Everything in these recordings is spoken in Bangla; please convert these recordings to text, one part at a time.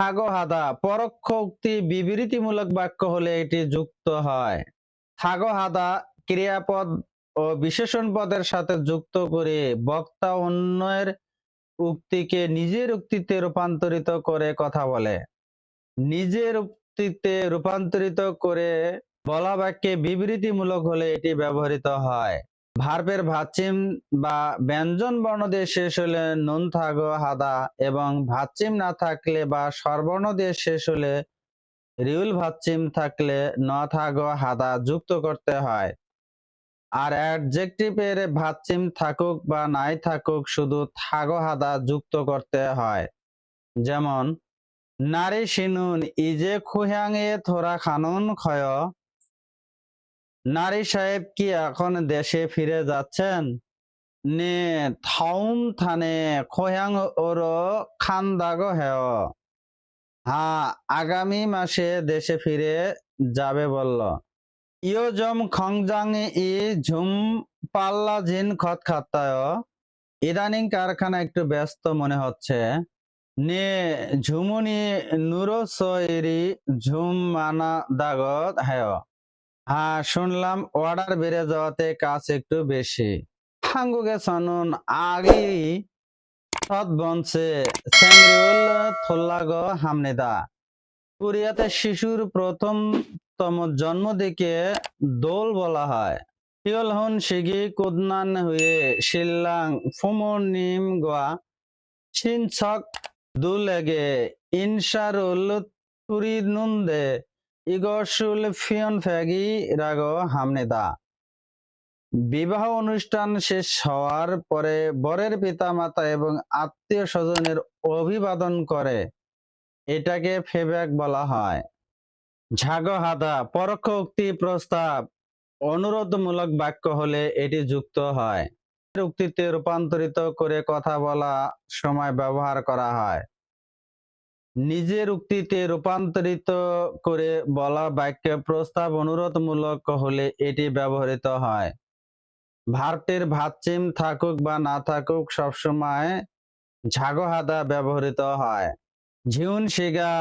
থাগো হাদা পরোক্ষ উক্তি বিবৃতিমূলক বাক্য হলে এটি যুক্ত হয়। থাগো হাদা ক্রিয়াপদ ও বিশেষণ পদের সাথে যুক্ত করে বক্তা অন্যের উক্তিকে নিজের উক্তিতে রূপান্তরিত করে কথা বলে। নিজের উক্তিতে রূপান্তরিত করে বলা বাক্যে বিবৃতিমূলক হলে এটি ব্যবহৃত হয়। ভার্বের ভাচ্চিম বা ব্যঞ্জন বর্ণ দিয়ে শেষ হলে নুন থাগো, হাদা এবং ভাচ্চিম না থাকলে বা স্বরবর্ণ দিয়ে শেষ হলে রিউল ভাচ্চিম থাকলে ন থাগো, হাদা যুক্ত করতে হয়। আর অ্যাডজেক্টিভের ভাচ্চিম থাকুক বা নাই থাকুক, শুধু থাগো, হাদা যুক্ত করতে হয়। যেমন, নারী সিনুন, ইজে খুহাং এ থোরা খানুন ক্ষয় নারী সাহেব কি এখন দেশে ফিরে যাচ্ছেন? নে থাউম থানে খোয়াং ওর খান্দাগ হেয়। হ্যাঁ আগামী মাসে দেশে ফিরে যাবে বলল। ইয় জম খংজাং ই ঝুম পাল্লা জিন খত খাত্তায় ইদানিং কারখানা একটু ব্যস্ত মনে হচ্ছে। নে ঝুমুনি নুরো সৈরি ঝুম মানা দাগত হ্যায় হ্যাঁ শুনলাম অর্ডার বেড়ে যাওয়াতে কাজ একটু বেশি। হাঙ্গুকে সনুন আগি বনছে থোল্লাগ হামনেদা। কোরিয়াতে শিশুর প্রথমতম জন্ম দিকে দোল বলা হয়। শিগি কুদনান হয়ে শিল্লাং, ফুমর নিম গোয়া সিনছক দুলেগে ইনসারুল তুরিনুন্দে ইগসুল ফিয়ন ফ্যাগি রাগ হামনেদা। বিবাহ অনুষ্ঠান শেষ হওয়ার পরে বরের পিতামাতা এবং আত্মীয় স্বজনের অভিবাদন করে। এটাকে ফেব্যাক বলা হয়। ঝাগ হাদা, পরোক্ষ উক্তি প্রস্তাব, অনুরোধমূলক বাক্য হলে এটি যুক্ত হয়। উক্তিতে রূপান্তরিত করে কথা বলা সময় ব্যবহার করা হয়। নিজের উক্তিতে রূপান্তরিত করে বলা বাক্যে প্রস্তাব অনুরোধমূলক হলে এটি ব্যবহৃত হয়। ভার্বটির ভাচ্চিম থাকুক বা না থাকুক সবসময় ঝাগহাদা ব্যবহৃত হয়। ঝিউন শিগা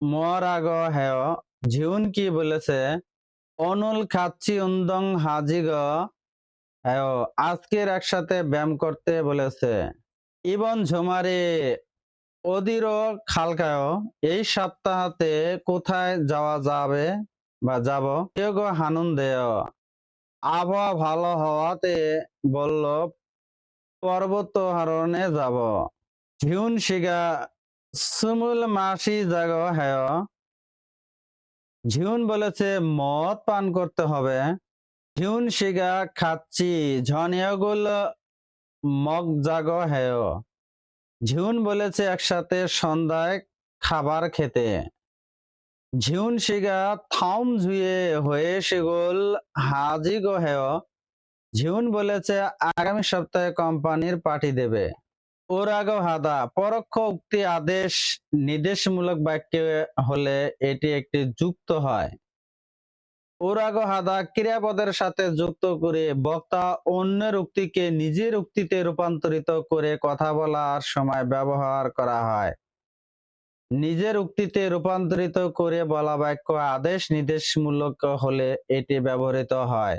মরাগ হেয়, ঝিউন কি বলেছে? অনুল খাচ্ছি উন্দং হাজিগ হেয়, আজকের একসাথে ব্যায়াম করতে বলেছে। ইবন ঝুমারে অদির খালকায়, এই সপ্তাহতে কোথায় যাওয়া যাবে বা যাব? কেউ হানুন দেয়। আবহাওয়া ভালো হওয়াতে বলল, পর্বত আরোহণে যাব। ঝিউন শিগা সুমুল মাসি জাগ হ্যায় ঝিউন বলেছে, মদ পান করতে হবে। ঝিউন শিগা খাচ্ছি। ঝনিয়াগুল মগ জাগ হ্যায় ঝিউন বলেছে একসাথে সন্ধ্যায় খাবার খেতে। ঝিউন শিগা থাউম ঝুয়ে হয়ে সেগুল হাজি গো হেয়। ঝিউন বলেছে আগামী সপ্তাহে কোম্পানির পার্টি দেবে। ওরাগ হাদা, পরোক্ষ উক্তি আদেশ নির্দেশমূলক বাক্য হলে এটি একটি যুক্ত হয়। ওরাগ হাদা ক্রিয়াপদের সাথে যুক্ত করে বক্তা অন্যের উক্তিকে নিজের উক্তিতে রূপান্তরিত করে কথা বলার সময় ব্যবহার করা হয়। নিজের উক্তিতে রূপান্তরিত করে বলা বাক্য আদেশ নির্দেশমূলক হলে এটি ব্যবহৃত হয়।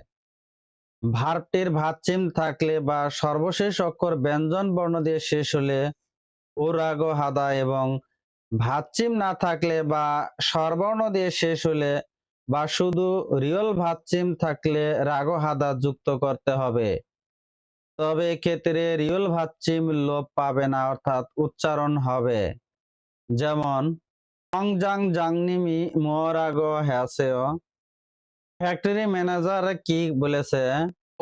ভার্বটির ভাচ্চিম থাকলে বা সর্বশেষ অক্ষর ব্যঞ্জন বর্ণ দিয়ে শেষ হলে ওরাগ হাদা এবং ভাচ্চিম না থাকলে বা স্বরবর্ণ দিয়ে শেষ হলে বা শুধু রিয়ল ভাচ্চিম থাকলে রাগ হাদা যুক্ত করতে হবে। তবে এক্ষেত্রে রিয়ল ভাচ্চিম লোপ পাবে না, অর্থাৎ উচ্চারণ হবে। যেমন সংজাং জাংনিমি মোরাগ হ্যাসেও। ফ্যাক্টরি ম্যানেজার কি বলেছে?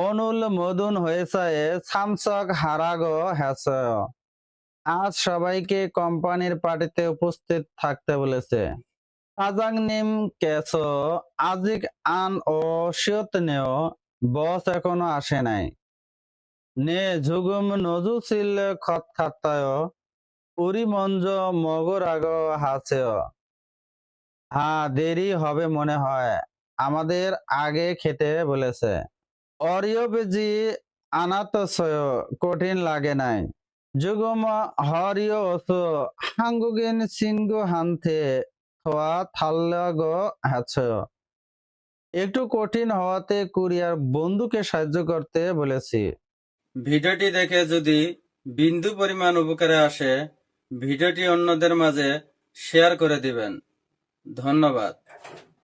অনুল মদুন হয়েছে, সামসক হারাগ হ্যাসেও। আজ সবাইকে কোম্পানির পার্টিতে উপস্থিত থাকতে বলেছে। আজাংনিম কেস আজিক আন ও সিয়তনেও বস এখনও আসে নাই। নে ঝুগুম খত খাতায় মগর আগ হা দেরি হবে মনে হয়, আমাদের আগে খেতে বলেছে। অরিয় বেজি কঠিন লাগে নাই। যুগম হরিয় হাঙ্গুগিন সিনগু হান্থে হওয়া থাল্লাগ আছে। একটু কঠিন হওয়াতে কুরিয়ার বন্ধুকে সাহায্য করতে বলেছি। ভিডিওটি দেখে যদি বিন্দু পরিমাণ উপকারে আসে, ভিডিওটি অন্যদের মাঝে শেয়ার করে দিবেন। ধন্যবাদ।